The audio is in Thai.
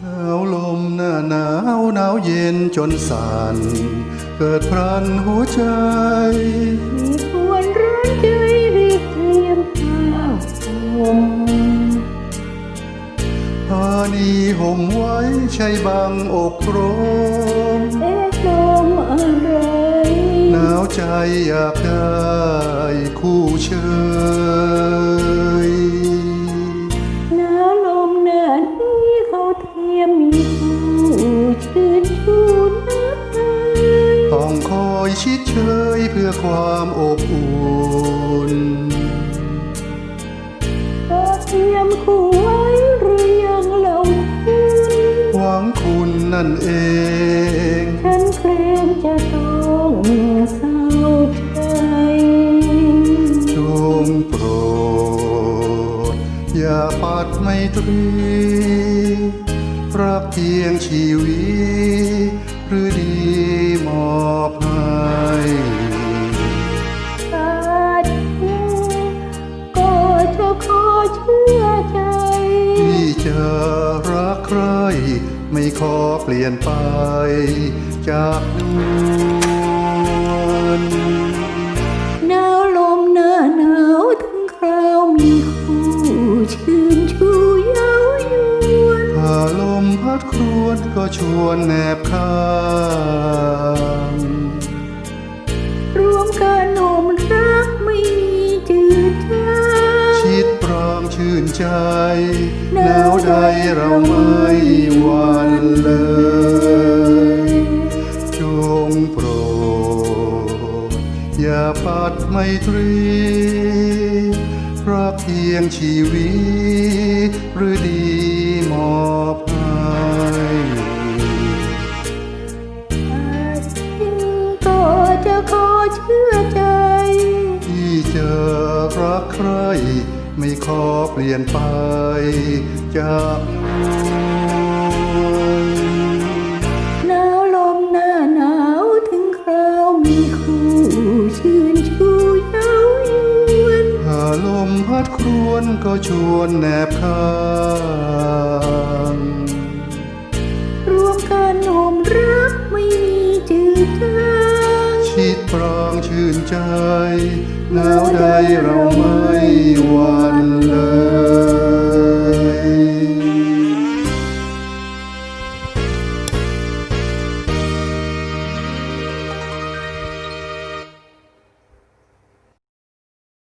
หนาวลมหน้าหนาวหนาวเย็นจนสั่นเกิดพรันหัวใจมีควนร้อนใจรีบเตรียมผ้าห่มพานีห่มไว้ใช้บังอกโครมเอ๊ะลมอะไรหนาวใจอยากได้คู่เชิญ ยชิดเชยเพื่อความอบอุ่นก็เตรียมคู่ไว้หรือยังเล่าคุณหวังคุณนั่นเอง ฉันเกรงจะต้องเศร้าใจจงโปรด อย่าปัดไม่ตรีรักเพียงชีวิต เชื่อใจที่จะรักใคร ไม่ขอเปลี่ยนไปจากนวลหนาวลมหน้าหนาวถึงคราวมีคู่ชื่นชูเย้ายวนถ้าลมพัดครวญก็ชวนแนบข้าง ใดเราไม่หวันเลย จงโปรด อย่าปัดไม่ตรีรักเพียงชีวิตหรือดีมอบให้อาจจริงก็จะขอเชื่อใจ ที่เจะรักใครไม่ขอเปลี่ยนไป จากนวลหนาวลมหน้าหนาวถึงคราวมีคู่ชื่นชูเย้ายวนถ้าลมพัดครวญก็ชวนแนบข้างรวมกันโนมรักไม่มีจืดจางชิดปรองชื่นใจหนาวใดเราไม่หวันเลย